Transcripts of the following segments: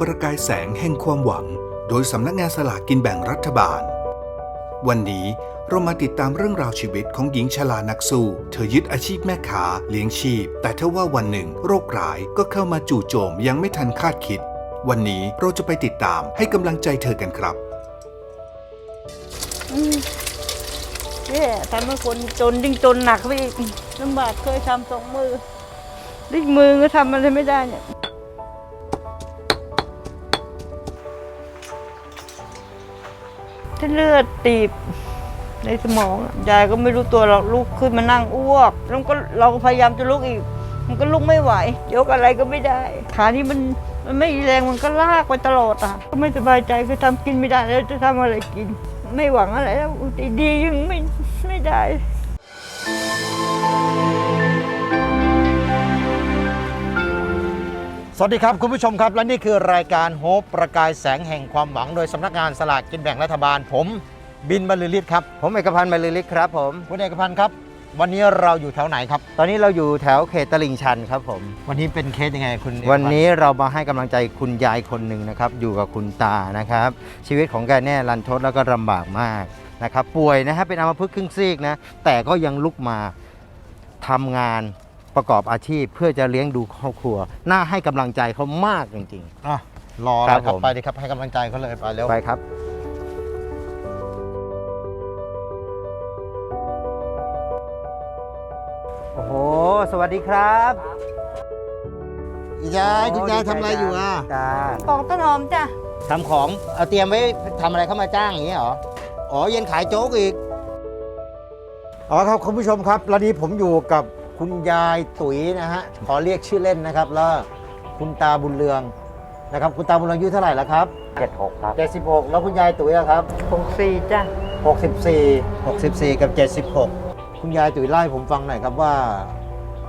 ประกายแสงแห่งความหวัง โดยสำนักงานสลากกินแบ่งรัฐบาล วันนี้เรามาติดตามเรื่องราวชีวิตของหญิงชรานักสู้ เธอยึดอาชีพแม่ค้าเลี้ยงชีพ แต่เทว่าวันหนึ่งโรคร้ายก็เข้ามาจู่โจมยังไม่ทันคาดคิด วันนี้เราจะไปติดตามให้กำลังใจเธอกันครับเนี่ยทำให้คนจนยิ่งจนหนักไปอีกลำบากเคยทำสองมือดิ้มือก็ทำอะไรไม่ได้เนี่ย ที่เลือดตีบในสมอง ยายก็ไม่รู้ตัวหรอกลุกขึ้นมานั่งอ้วก แล้วก็เราก็พยายามจะลุกอีก มันก็ลุกไม่ไหวยกอะไรก็ไม่ได้ ขานี่มันมันไม่แรงมันก็ลากไปตลอดอะ ก็ไม่สบายใจคือทำกินไม่ได้แล้วจะทำอะไรกิน ไม่หวังอะไรแล้วดีๆยังไม่ไม่ได้ สวัสดีครับ คุณผู้ชมครับ และนี่คือรายการโฮปประกายแสงแห่งความหวัง โดยสำนักงานสลากกินแบ่งรัฐบาล ผมบินบรรลือฤทธิ์ครับผมเอกพันธ์บรรลือฤทธิ์ครับผม คุณเอกพันธ์ครับ วันนี้เราอยู่แถวไหนครับ ตอนนี้เราอยู่แถวเขตตลิ่งชันครับผม วันนี้เป็นเคสยังไงคุณเอกพัธ์วันนี้เรามาให้กำลังใจคุณยายคนหนึ่งนะครับ อยู่กับคุณตานะครับ ชีวิตของแกแน่รันทดแล้วก็ลำบากมากนะครับ ป่วยนะฮะเป็นอัมพฤกษ์ครึ่งซีกนะ แต่ก็ยังลุกมาทำงาน ประกอบอาชีพเพื่อจะเลี้ยงดูครอบครัว น่าให้กำลังใจเขามากจริง อะรอครัแล้วบครับผมไปเลยครับให้กำลังใจเขาเลยไปเร็ว ๆ ไปครับ โอ้โห สวัสดีครับยายคุณยายทำอะไรอยู่อะจ้าปอกต้นหอมจ้ะ ทำของเอาเตรียมไว้ทำอะไรเข้ามาจ้างอย่างนี้เหรอ อ๋อเย็นขายโจ๊กอีกอ๋อครับคุณผู้ชมครับวันนี้ผมอยู่กับ คุณยายตุ๋ยนะฮะขอเรียกชื่อเล่นนะครับ แล้วคุณตาบุญเรืองนะครับ คุณตาบุญเรืองอายุเท่าไหร่แล้วครับ76 ครับ 76 แล้วคุณยายตุ๋ยอะครับหกสี่จ้ะ64 64 กับ 76 คุณยายตุ๋ยเล่าให้ผมฟังหน่อยครับว่า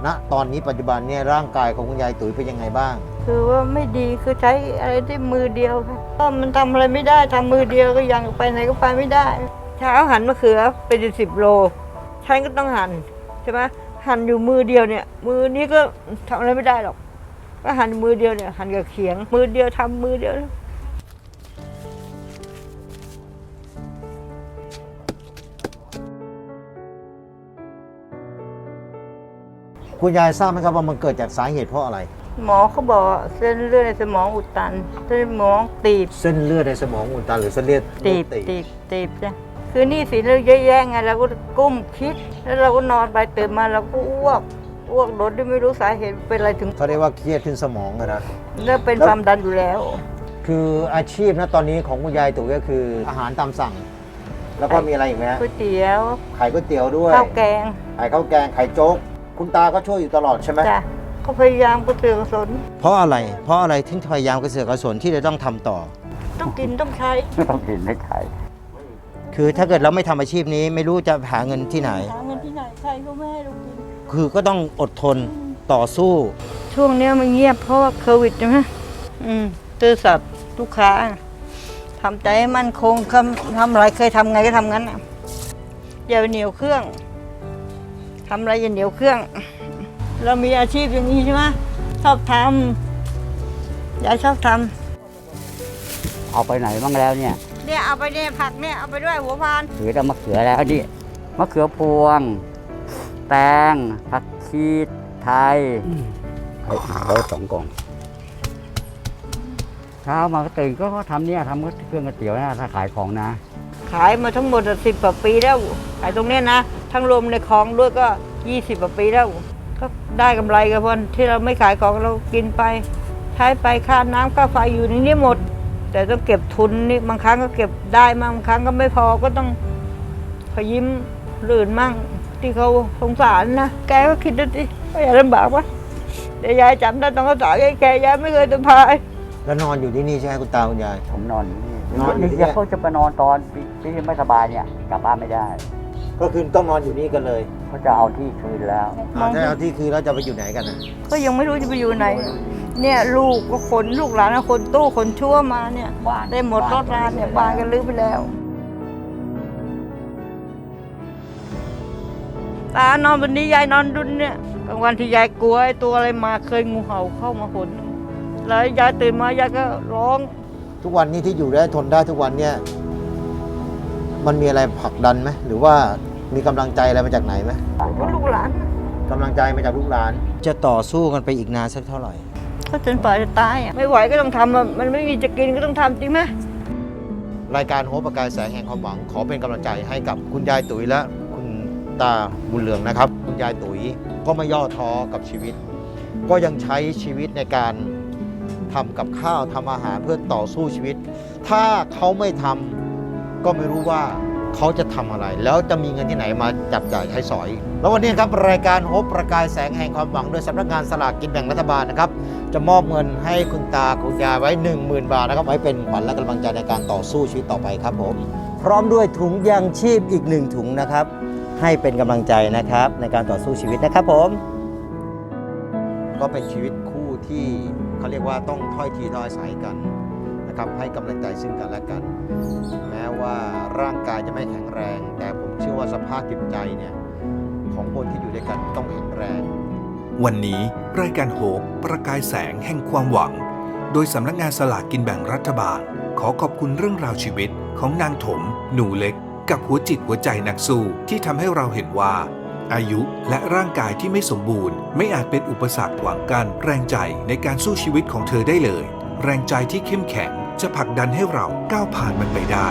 ณตอนนี้ปัจจุบันเนี่ยร่างกายของคุณยายตุ๋ยเป็นยังไงบ้าง คือว่าไม่ดีคือใช้อะไรได้มือเดียวค่ะก็มันทำอะไรไม่ได้ทำมือเดียวก็ยังไปไหนก็ไปไม่ได้ เช้าหั่นมะเขือเป็นสิบโลฉันก็ต้องหั่นใช่ไหม หั่นอยู่มือเดียวเนี่ย มือนี้ก็ทำอะไรไม่ได้หรอกก็หั่นมือเดียวเนี่ยหั่นกับเขียง มือเดียวทำมือเดียวคุณยายทราบไหมครับว่ามันเกิดจากสาเหตุเพราะอะไร หมอเขาบอกว่าเส้นเลือดในสมองอุดตัน เส้นสมองตีบ เส้นเลือดในสมองอุดตันหรือเส้นเลือดตีบตีบตีบจ้ะ คือหนี่สินเราเยอะแยะไงเราก็กุ้มคิด แล้วเราก็นอนไปตื่นมาเราก็อ้วกอ้วกโดดด้วยไม่รู้สาเหตุเป็นอะไรถึงเขาเรียกว่าเครียดขึ้นสมองอะนะ แล้วเป็นความดันอยู่แล้ว คืออาชีพนะตอนนี้ของคุณยายตุ๋ยก็คืออาหารตามสั่ง แล้วก็มีอะไรอีกไหมฮะก๋วยเตี๋ยวขายก๋วยเตี๋ยวด้วยข้าวแกงขายข้าวแกงขายโจ๊ก คุณตาก็ช่วยอยู่ตลอดใช่ไหมจ้ะก็พยายามกระเตือกกระสนเพราะอะไร เพราะอะไรถึงพยายามกระเสือกกระสนที่จะต้องทำต่อ ต้องกินต้องใช้ต้องกินไม่ขาย คือถ้าเกิดเราไม่ทำอาชีพนี้ไม่รู้จะหาเงินที่ไหน หาเงินที่ไหนใครก็ไม่ให้เรากินคือก็ต้องอดทนต่อสู้ ช่วงเนี้ยมันเงียบเพราะว่าโควิดใช่ไหมอืมตื้อสัตย์ลูกค้าทำใจให้มั่นคงทำทำอะไรเคยทำไงก็ทำงั้นน่ะอย่าไปเหนียวเครื่องทำอะไรอย่าเหนียวเครื่อง เรามีอาชีพอย่างนี้ใช่ไหมชอบทำยายชอบทเอาไปไหนบ้างแล้วเนี่ยำ เนี่ยเอาไปเนี่ยผักเนี่ยเอาไปด้วยหัวพานถือแต่มะเขือแล้วนี่มะเขือพวง แตงผักชีไทยเฮ้ยเอาสองกล่องเช้ามาก็ตื่นก็ทำเนี่ยทำเครื่องก๋วยเตี๋ยวนะถ้าขายของนะ ขายมาทั้งหมดสิบกว่าปีแล้วขายตรงเนี้ยนะ ทั้งรวมในคลองด้วยก็ยี่สิบกว่าปีแล้วก็ได้กำไรกับพนที่เราไม่ขายของเรากินไป ใช้ไปค่าน้ำค่าไฟอยู่ในนี้หมด แต่ต้องเก็บทุนนี่บางครั้งก็เก็บได้มั่งบางครั้งก็ไม่พอก็ต้องขอยิ้มลื่นมั่ง ที่เขาสงสารนะแกก็คิดดูสิว่าอย่าลำบากวะเดี๋ยวยายจำได้ตอนเขาสอนแกยายไม่เคยจะพายแล้วนอนอยู่ที่นี่ใช่ไหมคุณตาคุณยาย ผมนอนอยู่นี่นอนอยู่ที่เดี๋ยวเขาจะไปนอนตอนที่ไม่สบายเนี่ยกลับบ้านไม่ได้ ก็คือต้องนอนอยู่นี่กันเลยเขาจะเอาที่คืนแล้วมองถ้าเอาที่คือเราจะไปอยู่ไหนกันนะก็ยังไม่รู้จะไปอยู่ไหน เนี่ยลูกก็ขนลูกหลานก็คนตู้คนชั่วมาเนี่ยบ้านได้หมดรถรานเนี่ยบ้านกันลื้อไปแล้วตานอนบนนี้ยายนอนดุนเนี่ยกลางวันที่ยายกลัวไอ้ตัวอะไรมาเคยงูเห่าเข้ามาขนแล้วยายตื่นมายายก็ร้อง ทุกวันนี้ที่อยู่ได้ทนได้ทุกวันเนี่ย มันมีอะไรผลักดันไหมหรือว่ามีกำลังใจอะไรมาจากไหนไหมก็ลูกหลานกำลังใจมาจากลูกหลาน จะต่อสู้กันไปอีกนานสักเท่าไหร่ ก็จนป่าจะตายอะไม่ไหวก็ต้องทำอะมันไม่มีจะกินก็ต้องทำจริงไหมรายการโฮปประกายแสงแห่งความหวัง ขอเป็นกำลังใจให้กับคุณยายตุ๋ยและคุณตาบุญเหลืองนะครับ คุณยายตุ๋ยก็ไม่ย่อท้อกับชีวิต ก็ยังใช้ชีวิตในการทำกับข้าวทำอาหารเพื่อต่อสู้ชีวิต ถ้าเขาไม่ทำ ก็ไม่รู้ว่าเขาจะทำอะไร แล้วจะมีเงินที่ไหนมาจับจ่ายใช้สอย แล้ววันนี้ครับรายการโฮปประกายแสงแห่งความหวัง โดยสำนักงานสลากกินแบ่งรัฐบาลนะครับจะมอบเงินให้คุณตาคุณยายไว้ 10,000 บาทนะครับไว้เป็นขวัญและกำลังใจในการต่อสู้ชีวิตต่อไปครับผม พร้อมด้วยถุงยางชีพอีกหนึ่งถุงนะครับ ให้เป็นกำลังใจนะครับในการต่อสู้ชีวิตนะครับผม ก็เป็นชีวิตคู่ที่เขาเรียกว่าต้องถ้อยทีถ้อยอาศัยกัน นะครับให้กำลังใจซึ่งกันและกัน แม้ว่าร่างกายจะไม่แข็งแรง แต่ผมเชื่อว่าสภาพจิตใจเนี่ยของคนที่อยู่ด้วยกันต้องแข็งแรง วันนี้รายการโหบประกายแสงแห่งความหวัง โดยสำนักงานสลากกินแบ่งรัฐบาล ขอขอบคุณเรื่องราวชีวิตของนางถม หนูเล็ก กับหัวจิตหัวใจนักสู้ที่ทำให้เราเห็นว่า อายุและร่างกายที่ไม่สมบูรณ์ ไม่อาจเป็นอุปสรรคขวางกั้นแรงใจในการสู้ชีวิตของเธอได้เลย แรงใจที่เข้มแข็ง จะผลักดันให้เราก้าวผ่านมันไปได้